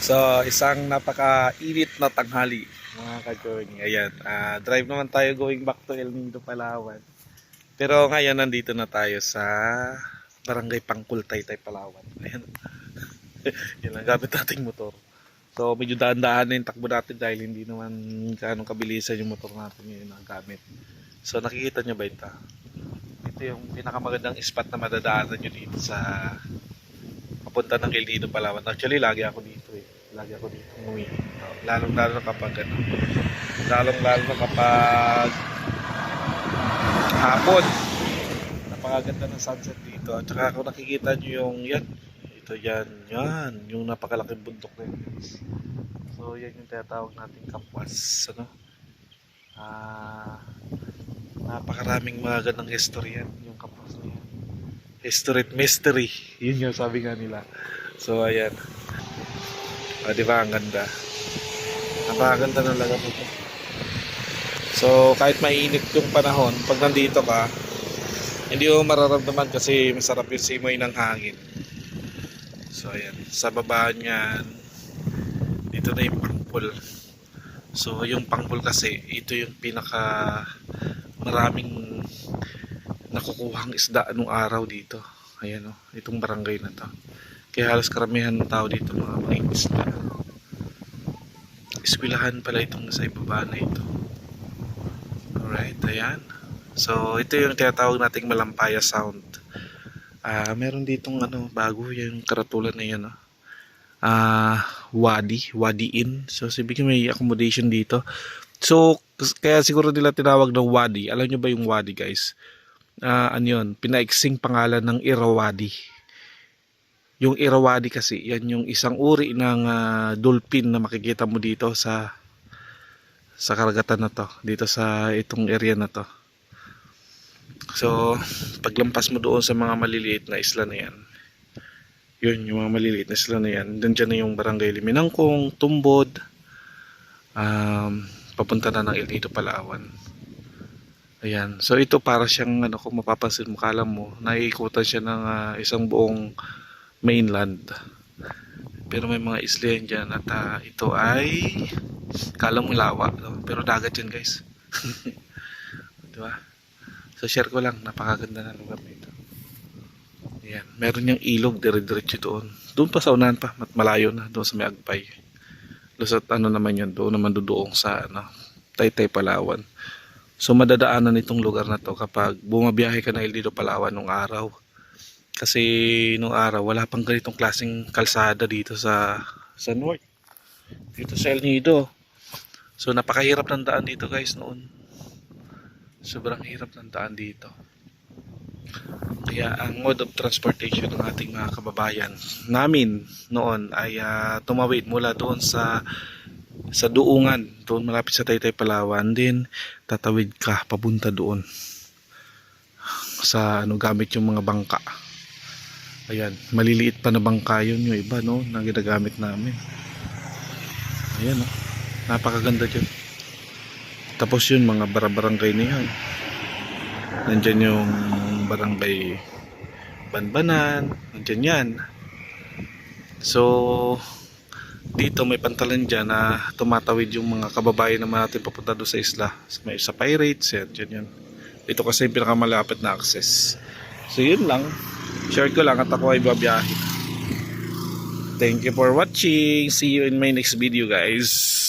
So, isang napaka-init na tanghali, mga ka-journey. Ayan, ah, drive naman tayo going back to El Nido, Palawan. Pero ngayon, nandito na tayo sa Barangay Pangkul, Taytay, Palawan. Ayan. Yan lang gamit nating motor. So, medyo daan-daan na yung takbo natin dahil hindi naman gaano kabilisan yung motor natin ngayon na gamit. So, nakikita nyo ba ito? Ito yung pinakamagandang spot na madadaanan nyo dito sa papunta ng Nido, Palawan. Actually, lagi ako dito eh. Lagi ako dito umuwi. Lalong lalo na kapag ano. Lalong lalo na kapag hapon. Napakaganda ng sunset dito. At saka kung nakikita nyo yung yan. Ito yan. Yan. Yung napakalaking bundok na yun. So, yan yung tinatawag nating kampas. Ano? Ah, napakaraming mga gandang history yan. Yung kampas na yan. At mystery. Yun yung sabi nga nila. So, ayan. O, di ba? Ang ganda. Napakaganda ng laga nito. So, kahit mainit yung panahon, pag nandito ka, hindi mo mararamdaman kasi masarap yung simoy ng hangin. So, ayan. Sa baba niyan, dito na yung pangpul. So, yung pangpul kasi, ito yung pinaka maraming nakukuhang isda anong araw dito. Ayan o, itong barangay na to. Kaya halos karamihan ng tao dito mga mga isda. Eskwelahan pala itong nasa ibaba na ito. Alright, ayan. So, ito yung tinatawag nating Malampaya Sound. Ah, meron ditong ano, bago yung karatulan na yan, ah. Ah, Wadi, Wadi Inn. So, sabihin may accommodation dito. So, kaya siguro nila tinawag ng Wadi. Alam nyo ba yung Wadi, guys? Ah, ano yun? Pinaiksing pangalan ng Irrawaddy. Yung Irrawaddy kasi, yan yung isang uri ng ah, dolphin na makikita mo dito sa sa karagatan na to, dito sa itong area na to. So, paglampas mo doon sa mga maliliit na isla na yan, yun, yung mga maliliit na isla na yan, dyan na yung barangay Liminangkong, Tumbod, um, papunta na ng El Nido, Palawan. Ayan. So ito para siyang ano kung mapapansin mo kala mo naiikutan siya ng ah, isang buong mainland. Pero may mga isla yan dyan at ah, ito ay kala mo lawa. no? Pero dagat yan guys. Di ba? So share ko lang. Napakaganda na lugar nito. Ayan. Meron niyang ilog dire-diretso doon. Doon pa sa unahan pa. Mat malayo na. Doon sa may Agpay. Lusot ano naman yun. Doon naman doon sa ano, Taytay Palawan. So madadaanan itong lugar na to kapag bumabiyahe ka na Nido Palawan nung araw. Kasi nung araw wala pang ganitong klaseng kalsada dito sa sa north. Dito sa El Nido. So napakahirap ng daan dito guys noon. Sobrang hirap ng daan dito. Kaya ang mode of transportation ng ating mga kababayan namin noon ay ah, tumawid mula doon sa sa Duungan, doon malapit sa Taytay Palawan din tatawid ka papunta doon. Sa ano gamit yung mga bangka. Ayan maliliit pa na bangka yun yung iba no na ginagamit namin. Ayan no napakaganda dyan. Tapos yun mga barabarangay na yan nandyan yung barangay Banbanan nandyan yan. So dito may pantalan dyan na tumatawid yung mga kababayan naman natin papunta doon sa isla. May sa Pirates, yan, dyan yan. Ito kasi yung pinakamalapit na access. So yun lang. Share ko lang at ako ay babiyahe. Thank you for watching. See you in my next video guys.